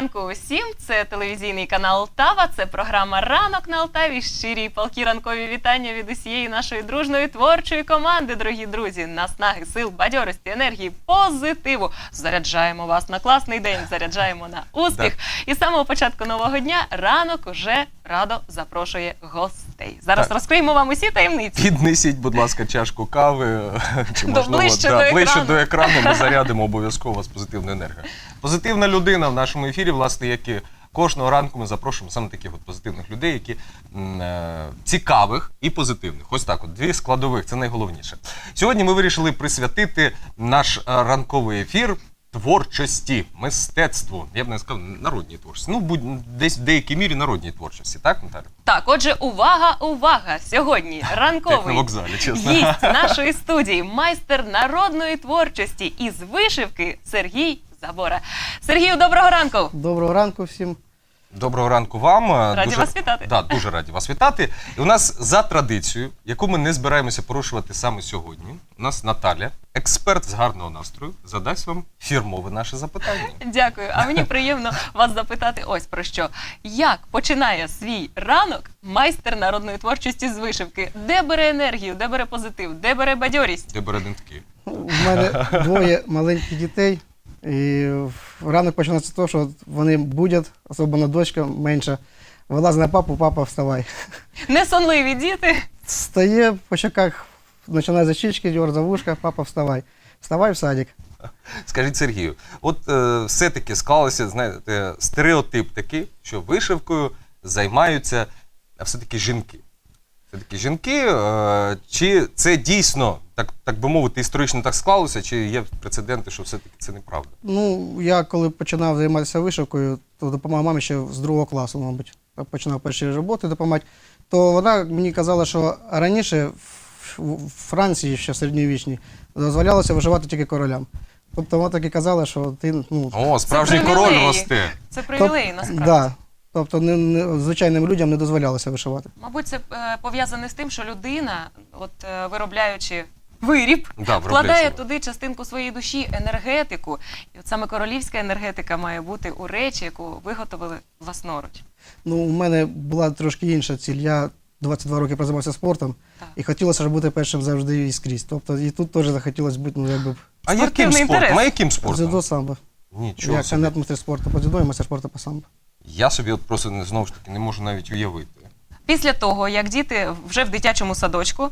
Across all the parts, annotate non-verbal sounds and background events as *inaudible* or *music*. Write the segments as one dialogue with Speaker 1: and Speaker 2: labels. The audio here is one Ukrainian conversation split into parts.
Speaker 1: Ранку усім! Це телевізійний канал Тава. Це програма Ранок на Алтаві. Щирі палкі ранкові вітання від усієї нашої дружної творчої команди, дорогі друзі. Наснаги, сил, бадьорості, енергії, позитиву. Заряджаємо вас на класний день, заряджаємо на успіх. І з самого початку нового дня ранок уже радо запрошує гостей. Зараз
Speaker 2: Так.
Speaker 1: розкриємо вам усі таємниці.
Speaker 2: Піднесіть, будь ласка, чашку кави *laughs* чи
Speaker 1: До-
Speaker 2: можливо
Speaker 1: ближче
Speaker 2: да,
Speaker 1: до
Speaker 2: ближче
Speaker 1: екрану.
Speaker 2: до екрану. Ми *laughs* зарядимо обов'язково вас позитивною енергією. Позитивна людина в нашому ефірі, власне, як і кожного ранку ми запрошуємо саме таких от позитивних людей, які м, е, цікавих і позитивних. Ось так, от дві складових, це найголовніше. Сьогодні ми вирішили присвятити наш е, ранковий ефір. Творчості, мистецтву, я б не сказав народній творчості. Ну, будь десь в деякій мірі народній творчості, так, Наталя?
Speaker 1: Так, отже, увага, увага! Сьогодні
Speaker 2: Як на вокзалі, чесно.
Speaker 1: гість нашої студії, майстер народної творчості із вишивки Сергій Забора. Сергію, доброго ранку!
Speaker 3: Доброго ранку всім.
Speaker 2: Доброго ранку вам.
Speaker 1: Раді вас вітати.
Speaker 2: Да, дуже раді вас вітати. І у нас за традицією, яку ми не збираємося порушувати саме сьогодні, у нас Наталя, експерт з гарного настрою, задасть вам фірмове наше запитання.
Speaker 1: Дякую. А мені приємно вас запитати ось про що. Як починає свій ранок майстер народної творчості з вишивки? Де бере енергію, де бере позитив, де бере бадьорість?
Speaker 2: Де берединтки?
Speaker 3: У мене двоє маленьких дітей. І ранок починається з того, що вони будять, особливо дочка менша, вилазить на папу, папа, вставай.
Speaker 1: Несонливі діти.
Speaker 3: Стає по щоках, починає за щічки, дьор за вушка, папа, вставай. Вставай в садик.
Speaker 2: Скажіть Сергію, от е, все-таки склалося, знаєте, стереотип такий, що вишивкою займаються а все-таки жінки. Все-таки жінки, е, чи це дійсно, так, так би мовити, історично так склалося, чи є прецеденти, що все-таки це неправда?
Speaker 3: Ну, я коли починав займатися вишивкою, то допомагав мамі ще з другого класу, мабуть. Починав перші роботи допомагати. То вона мені казала, що раніше в- Франції, ще в середньовічній, дозволялося виживати тільки королям. Тобто вона так і казала, що ти ну,
Speaker 2: О, справжній король росте.
Speaker 1: Це привілеї насправді.
Speaker 3: Да. Тобто не, не, звичайним людям не дозволялося вишивати.
Speaker 1: Мабуть, це е, пов'язане з тим, що людина, от е, виробляючи виріб,
Speaker 2: Да,
Speaker 1: вкладає
Speaker 2: виробляє
Speaker 1: туди частинку своєї душі, енергетику. І от саме королівська енергетика має бути у речі, яку виготовили власноруч.
Speaker 3: Ну, у мене була трошки інша ціль. Я 22 роки прозаймався спортом
Speaker 1: Так.
Speaker 3: і хотілося ж бути першим завжди і скрізь. Тобто і тут теж захотілося бути, ну, якби
Speaker 2: А яким
Speaker 1: Спортивний
Speaker 2: спортом? А яким спортом?
Speaker 3: дзюдо самбо.
Speaker 2: Нічого
Speaker 3: Я
Speaker 2: собі.
Speaker 3: кандидат майстер спорту по дзюдо і майстер спорту по самбо.
Speaker 2: Я собі от просто не- знову ж таки не можу навіть уявити.
Speaker 1: Після того, як діти вже в дитячому садочку,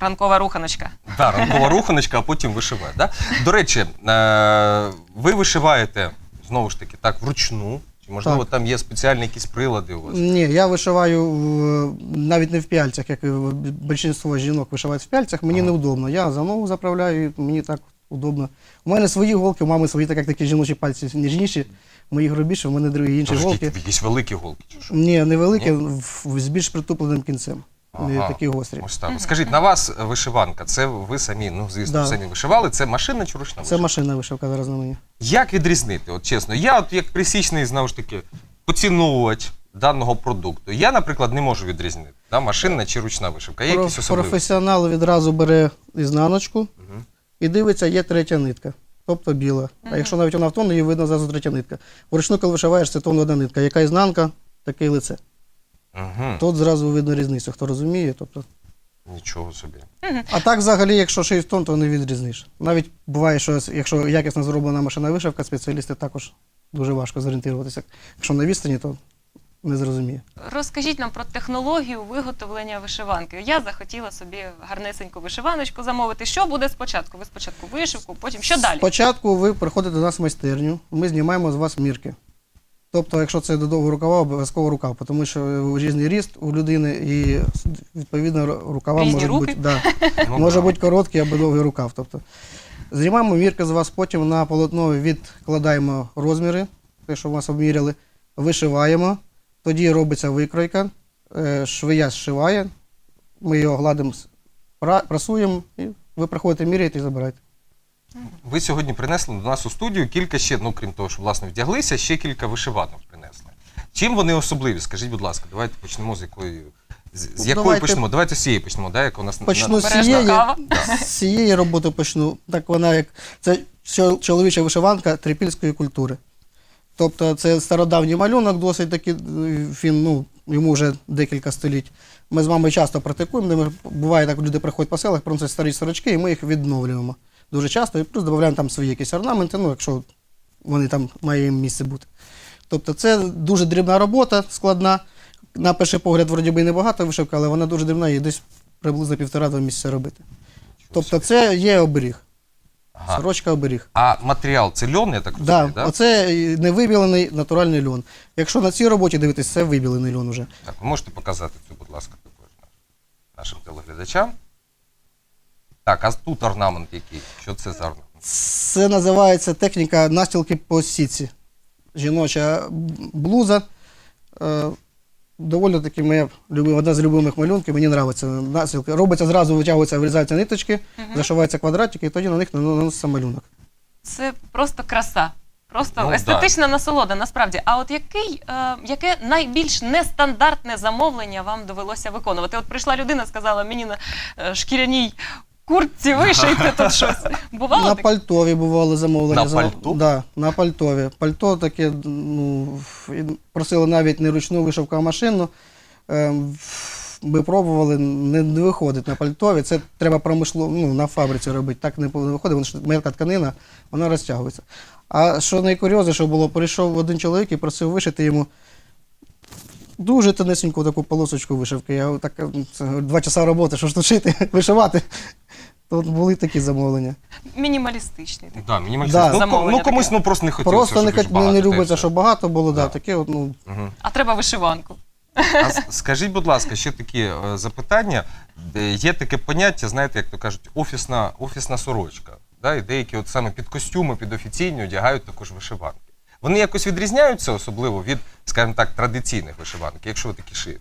Speaker 1: ранкова руханочка.
Speaker 2: Да, ранкова руханочка, а потім вишиває. Да? До речі, е, ви вишиваєте знову ж таки так вручну. Чи можливо
Speaker 3: Так.
Speaker 2: там є спеціальні якісь прилади у вас?
Speaker 3: Ні, я вишиваю в- навіть не в пяльцях, як і більшість жінок вишивають в пяльцях. Мені
Speaker 2: Ага.
Speaker 3: неудобно. Я за ногу заправляю, і мені так удобно. У мене свої голки, у мами свої, так як такі жіночі пальці ніжніші, мої грубіші, у мене другі інші
Speaker 2: Тож
Speaker 3: голки.
Speaker 2: якісь великі голки. Чи що?
Speaker 3: Ні, невеликі, в- з більш притупленим кінцем. Не
Speaker 2: Ага.
Speaker 3: такі гострі.
Speaker 2: Ось так. Скажіть, на вас вишиванка, це ви самі, ну звісно,
Speaker 3: Да.
Speaker 2: самі вишивали, це машина чи ручна
Speaker 3: Це
Speaker 2: вишивка?
Speaker 3: машина вишивка зараз на мені.
Speaker 2: Як відрізнити? От чесно, я от як присічний, знову ж таки, поціновувач даного продукту. Я, наприклад, не можу відрізнити, да, машинна чи ручна вишивка. Є
Speaker 3: Про-
Speaker 2: якісь особливості?
Speaker 3: Професіонал відразу бере ізнаночку і дивиться, є третя нитка. Тобто біла. А якщо навіть вона в тон, її видно зразу третя нитка. Вручну, коли вишиваєш, це тон одна нитка. Яка ізнанка, таке й лице.
Speaker 2: Мгм.
Speaker 3: Тут зразу видно різницю, хто розуміє. Тобто.
Speaker 2: Нічого собі.
Speaker 3: А так, взагалі, якщо шиють в тон, то не відрізниш. Навіть буває, що якщо якісно зроблена машина вишивка, спеціалісти також дуже важко зорієнтуватися. Якщо на відстані, то не зрозуміє.
Speaker 1: Розкажіть нам про технологію виготовлення вишиванки. Я захотіла собі гарнесеньку вишиваночку замовити. Що буде спочатку? Ви спочатку вишивку, потім що далі?
Speaker 3: Спочатку ви приходите до нас в майстерню, ми знімаємо з вас мірки. Тобто, якщо це до довгого рукава, обов'язково рукав, тому що різний ріст у людини і відповідно рукава
Speaker 1: Різні руки?
Speaker 3: бути. Да, *laughs*
Speaker 2: Ну,
Speaker 3: може бути короткий або довгий рукав. Тобто, знімаємо мірки з вас, потім на полотно відкладаємо розміри, те, що у вас обміряли, вишиваємо, тоді робиться викройка, е, швея зшиває, ми його гладимо, прасуємо, і ви приходите, міряєте і забираєте.
Speaker 2: Ви сьогодні принесли до нас у студію кілька ще, ну крім того, що власне вдяглися, ще кілька вишиванок принесли. Чим вони особливі? Скажіть, будь ласка, давайте почнемо з якої. З, якої
Speaker 3: давайте-
Speaker 2: почнемо? Давайте з цієї почнемо, да, яка у нас на-
Speaker 3: Почну з
Speaker 1: Бережна
Speaker 3: цієї,
Speaker 1: кава.
Speaker 3: з цієї роботи почну. Так вона як це чо- чоловіча вишиванка трипільської культури. Тобто це стародавній малюнок, досить такий, е, він, ну, йому вже декілька століть. Ми з вами часто практикуємо, де ми, буває так, люди приходять по селах, приносять старі сорочки, і ми їх відновлюємо дуже часто, і плюс додаємо там свої якісь орнаменти, ну, якщо вони там має їм місце бути. Тобто це дуже дрібна робота, складна. На перший погляд, вроді би, небагато вишивка, але вона дуже дрібна і десь приблизно півтора-два місяця робити. Тобто це є оберіг.
Speaker 2: Ага.
Speaker 3: Сорочка оберіг.
Speaker 2: А матеріал це льон, я так
Speaker 3: Да,
Speaker 2: розумію, да?
Speaker 3: Оце невибілений натуральний льон. Якщо на цій роботі дивитись, це вибілений льон уже.
Speaker 2: Так, ви можете показати цю, будь ласка, також нашим телеглядачам. Так, а тут орнамент який? Що це за орнамент?
Speaker 3: Це називається техніка настілки по сітці. Жіноча блуза. Е, доволі таки моя любима, одна з любимих малюнків, мені подобається настілка. Робиться зразу, витягуються, вирізаються ниточки, зашиваються квадратики, і тоді на них наноситься малюнок.
Speaker 1: Це просто краса. Просто
Speaker 2: Ну, да.
Speaker 1: естетична насолода, насправді. А от який, е, яке найбільш нестандартне замовлення вам довелося виконувати? От прийшла людина, сказала, мені на е, шкіряній куртці вишийте тут *laughs* щось. Бувало
Speaker 3: На
Speaker 1: таке?
Speaker 3: пальтові бували замовлення.
Speaker 2: На
Speaker 3: Зам-
Speaker 2: пальто?
Speaker 3: Да, на пальтові. Пальто таке, ну, і просили навіть не ручну вишивку, а машинну. Ем, Ми пробували, не, не виходить на пальтові. Це треба промишло, ну, на фабриці робити. Так не виходить, тому що мелка тканина, вона розтягується. А що найкурйозніше було, прийшов один чоловік і просив вишити йому дуже тонесеньку таку полосочку вишивки. Я так, це, два часа роботи, що ж тут шити, *laughs* вишивати. Тут були такі замовлення.
Speaker 1: Мінімалістичний. такий.
Speaker 2: Да, мені
Speaker 3: Да.
Speaker 2: ну,
Speaker 1: Замовлення
Speaker 2: ну комусь
Speaker 1: таке.
Speaker 2: ну, просто не хотілося.
Speaker 3: Просто не,
Speaker 2: щоб дуже
Speaker 3: хот- не,
Speaker 2: багато,
Speaker 3: не
Speaker 2: та й
Speaker 3: любиться,
Speaker 2: все.
Speaker 3: щоб багато було, да.
Speaker 2: Да.
Speaker 3: таке от, ну,
Speaker 2: Мгм.
Speaker 1: А треба вишиванку.
Speaker 2: А с- скажіть, будь ласка, ще такі е, запитання. Е, Є таке поняття, знаєте, як то кажуть, офісна, офісна сорочка. Да? І деякі от саме під костюми, під офіційні одягають також вишиванки. Вони якось відрізняються особливо від, скажімо так, традиційних вишиванок, якщо ви такі шиєте.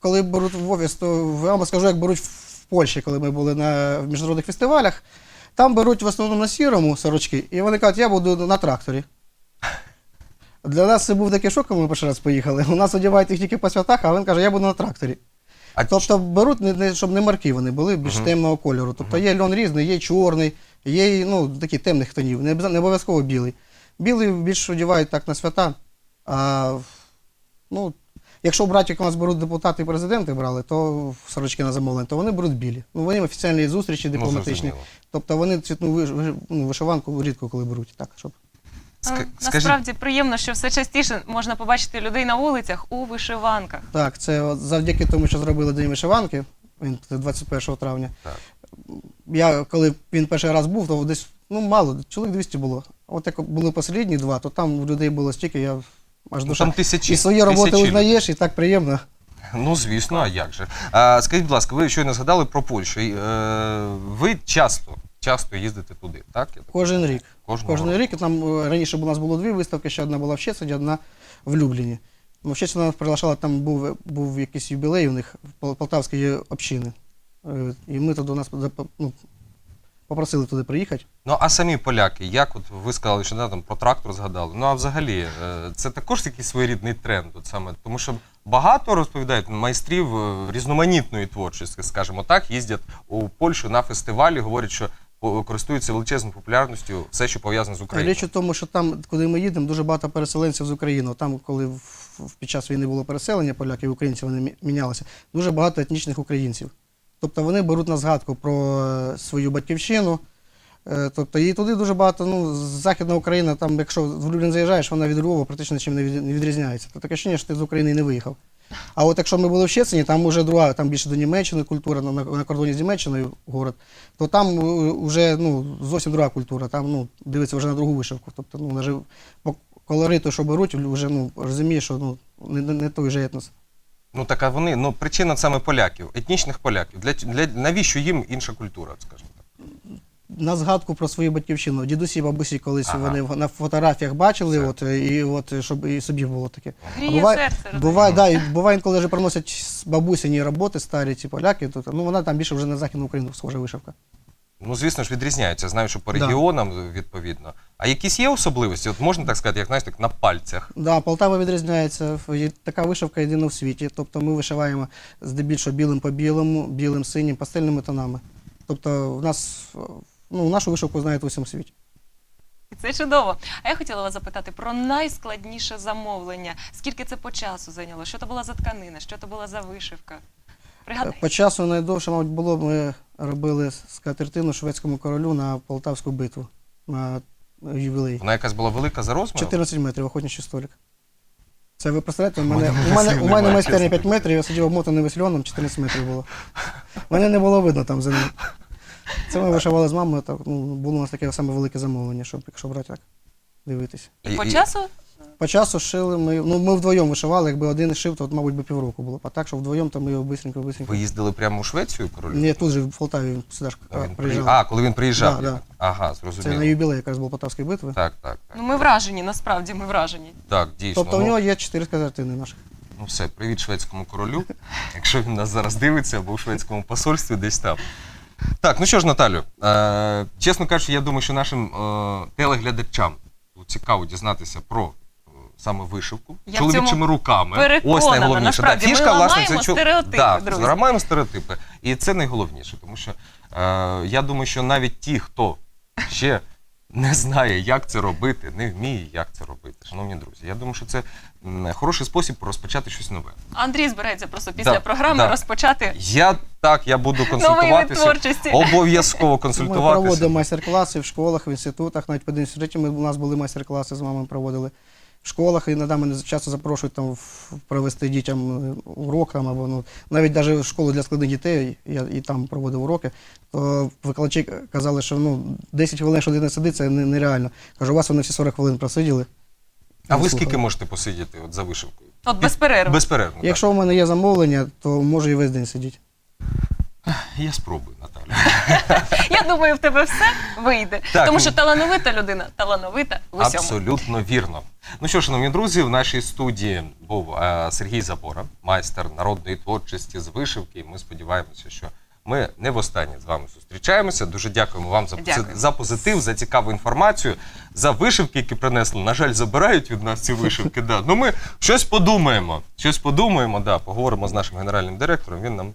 Speaker 3: коли беруть в офіс, то я вам скажу, як беруть в Польщі, коли ми були на в міжнародних фестивалях. Там беруть в основному на сірому сорочки, і вони кажуть, я буду на тракторі. Для нас це був такий шок, коли ми перший раз поїхали. У нас одягають їх тільки по святах, а він каже, я буду на тракторі.
Speaker 2: А
Speaker 3: Тобто беруть, не, не, щоб не марки вони були, більш
Speaker 2: Мгм.
Speaker 3: темного кольору. Тобто є льон різний, є чорний, є ну, такі темних тонів, не, не обов'язково білий. Білий більш одягають так на свята. А, ну, якщо брати, як у нас беруть депутати і президенти брали, то сорочки на замовлення, то вони беруть білі. Ну, вони офіційні зустрічі
Speaker 2: Ну,
Speaker 3: дипломатичні.
Speaker 2: зрозуміло.
Speaker 3: тобто вони цвітну ну, вишиванку рідко коли беруть. Так, щоб.
Speaker 1: Е, Насправді приємно, що все частіше можна побачити людей на вулицях у вишиванках.
Speaker 3: Так, це от завдяки тому, що зробили День вишиванки, він 21 травня.
Speaker 2: Так.
Speaker 3: Я коли він перший раз був, то десь ну мало, чоловік 200 було. А От як були посередні два, то там у людей було стільки, я аж
Speaker 2: ну,
Speaker 3: душа.
Speaker 2: там тисячі.
Speaker 3: І свої роботи
Speaker 2: тисячі
Speaker 3: узнаєш, і так приємно.
Speaker 2: Ну, звісно, а як же. А, скажіть, будь ласка, ви щойно згадали про Польщу. І, Е, ви часто, часто їздите туди, так? Я так
Speaker 3: Кожен рік.
Speaker 2: Кожного
Speaker 3: Кожен
Speaker 2: року.
Speaker 3: рік там е, раніше у нас було дві виставки, ще одна була в Щецині, одна в Любліні. Ну, в Щецині нас приглашала, там був, був якийсь юбілей у них Пол- полтавської общини. Е, І ми туди нас ну, попросили туди приїхати.
Speaker 2: Ну, а самі поляки, як от ви сказали, що да, там про трактор згадали. Ну, а взагалі, е, це також такий своєрідний тренд, от саме, тому що багато розповідають майстрів е, різноманітної творчості, скажімо так, їздять у Польщу на фестивалі, говорять, що користуються величезною популярністю все, що пов'язане з Україною.
Speaker 3: Річ у тому, що там, куди ми їдемо, дуже багато переселенців з України. Там, коли в- в- під час війни було переселення поляків і українців, вони мі- мінялися, дуже багато етнічних українців. Тобто вони беруть на згадку про е, свою батьківщину. Е, Тобто і туди дуже багато, ну, Західна Україна, там, якщо в Люблін заїжджаєш, вона від Львова практично чим не відрізняється. То таке ощущення, що ти з України не виїхав. А от якщо ми були в Щецині, там вже друга, там більше до Німеччини культура, на, на кордоні з Німеччиною город, то там вже ну, зовсім друга культура, там ну, дивиться вже на другу вишивку. Тобто, ну, навіть по колориту, що беруть, вже ну, розумієш, що ну, не, не той же етнос.
Speaker 2: Ну так а вони, ну причина саме поляків, етнічних поляків. Для, для навіщо їм інша культура, скажімо так?
Speaker 3: На згадку про свою батьківщину. Дідусі, бабусі колись
Speaker 2: Ага.
Speaker 3: вони на фотографіях бачили, от, і от, щоб і собі було таке.
Speaker 1: Гріє
Speaker 3: буває-
Speaker 1: серце.
Speaker 3: Буває, да, і буває, коли вже приносять з бабусині роботи старі ці поляки, то ну, вона там більше вже на Західну Україну схожа вишивка.
Speaker 2: Ну, звісно ж, відрізняються. Знаю, що по
Speaker 3: Да.
Speaker 2: регіонам відповідно. А якісь є особливості? От можна так сказати, як знаєш, так на пальцях.
Speaker 3: Да, Полтава відрізняється. Є Така вишивка єдина в світі. Тобто ми вишиваємо здебільшого білим по білому, білим, синім, пастельними тонами. Тобто в нас, ну, нашу вишивку знають у всьому світі.
Speaker 1: І це чудово. А я хотіла вас запитати про найскладніше замовлення. Скільки це по часу зайняло? Що це була за тканина? Що це була за вишивка? Пригадайте.
Speaker 3: По часу найдовше, мабуть, було, ми робили скатертину шведському королю на Полтавську битву на ювілей.
Speaker 2: Вона якась була велика за розміром?
Speaker 3: 14 метрів охотничий столик. Це ви представляєте, у мене, у мене, у мене майстерня 5 метрів, я сидів обмотаний весльоном, 14 метрів було. Мене не було видно там за ним. Це ми вишивали з мамою, так, ну, було у нас таке саме велике замовлення, щоб якщо брати так, дивитися.
Speaker 1: І по часу
Speaker 3: По часу шили ми, ну ми вдвоєм вишивали, якби один шив, то, мабуть, би півроку було. А так, що вдвоєм, то ми його бистренько, бистренько.
Speaker 2: Ви їздили прямо у Швецію, королю?
Speaker 3: Ні, тут же в Полтаві він сюди ж
Speaker 2: А, він при-
Speaker 3: приїжджав.
Speaker 2: А, коли він приїжджав.
Speaker 3: Да,
Speaker 2: я
Speaker 3: да.
Speaker 2: так. Ага,
Speaker 3: Це на
Speaker 2: зрозуміло.
Speaker 3: юбілей якраз був Полтавської битви.
Speaker 2: Так, так, так.
Speaker 1: ну ми вражені, насправді ми вражені.
Speaker 2: Так, дійсно.
Speaker 3: Тобто
Speaker 2: ну,
Speaker 3: у нього є чотири скатертини наших.
Speaker 2: Ну все, привіт шведському королю, *laughs* якщо він нас зараз дивиться, або у шведському посольстві десь там. Так, ну що ж, Наталю, е, чесно кажучи, я думаю, що нашим е, телеглядачам цікаво дізнатися про саме вишивку
Speaker 1: Я в
Speaker 2: чоловічими
Speaker 1: цьому
Speaker 2: руками.
Speaker 1: переконана.
Speaker 2: Ось найголовніше.
Speaker 1: Насправді, ми ламаємо
Speaker 2: чол-
Speaker 1: стереотипи,
Speaker 2: да,
Speaker 1: друзі.
Speaker 2: ламаємо стереотипи. І це найголовніше, тому що е, я думаю, що навіть ті, хто ще не знає, як це робити, не вміє, як це робити. Шановні друзі, я думаю, що це м, хороший спосіб розпочати щось нове.
Speaker 1: Андрій збирається просто після
Speaker 2: Да,
Speaker 1: програми
Speaker 2: да.
Speaker 1: розпочати
Speaker 2: Я так, я буду
Speaker 1: новий вид
Speaker 2: консультуватися.
Speaker 1: творчості.
Speaker 2: Обов'язково
Speaker 3: Ми
Speaker 2: консультуватися.
Speaker 3: проводимо майстер-класи в школах, в інститутах, навіть по інституті ми, у нас були майстер-класи з мамою проводили. В школах іноді мене часто запрошують там провести дітям е, урок там, або ну, навіть навіть в школу для складних дітей, я і там проводив уроки, то викладачі казали, що ну, 10 хвилин, що людина сидить, це нереально. Кажу, у вас вони всі 40 хвилин просиділи.
Speaker 2: А ви
Speaker 3: Ну,
Speaker 2: скільки можете посидіти от за вишивкою?
Speaker 1: От без перерви.
Speaker 2: Безперервно. так.
Speaker 3: Якщо у мене є замовлення, то можу і весь день сидіти.
Speaker 2: Я спробую, Наталя.
Speaker 1: Я думаю, в тебе все вийде.
Speaker 2: Так,
Speaker 1: Тому
Speaker 2: ну-
Speaker 1: що талановита людина, талановита в усьому.
Speaker 2: Абсолютно вірно. Ну що, шановні друзі, в нашій студії був е, Сергій Забора, майстер народної творчості з вишивки. Ми сподіваємося, що ми не востаннє з вами зустрічаємося. Дуже дякуємо вам за,
Speaker 1: Дякую.
Speaker 2: за позитив, за цікаву інформацію, за вишивки, які принесли. На жаль, забирають від нас ці вишивки. Да. Ну ми щось подумаємо. Щось подумаємо, да, поговоримо з нашим генеральним директором. Він нам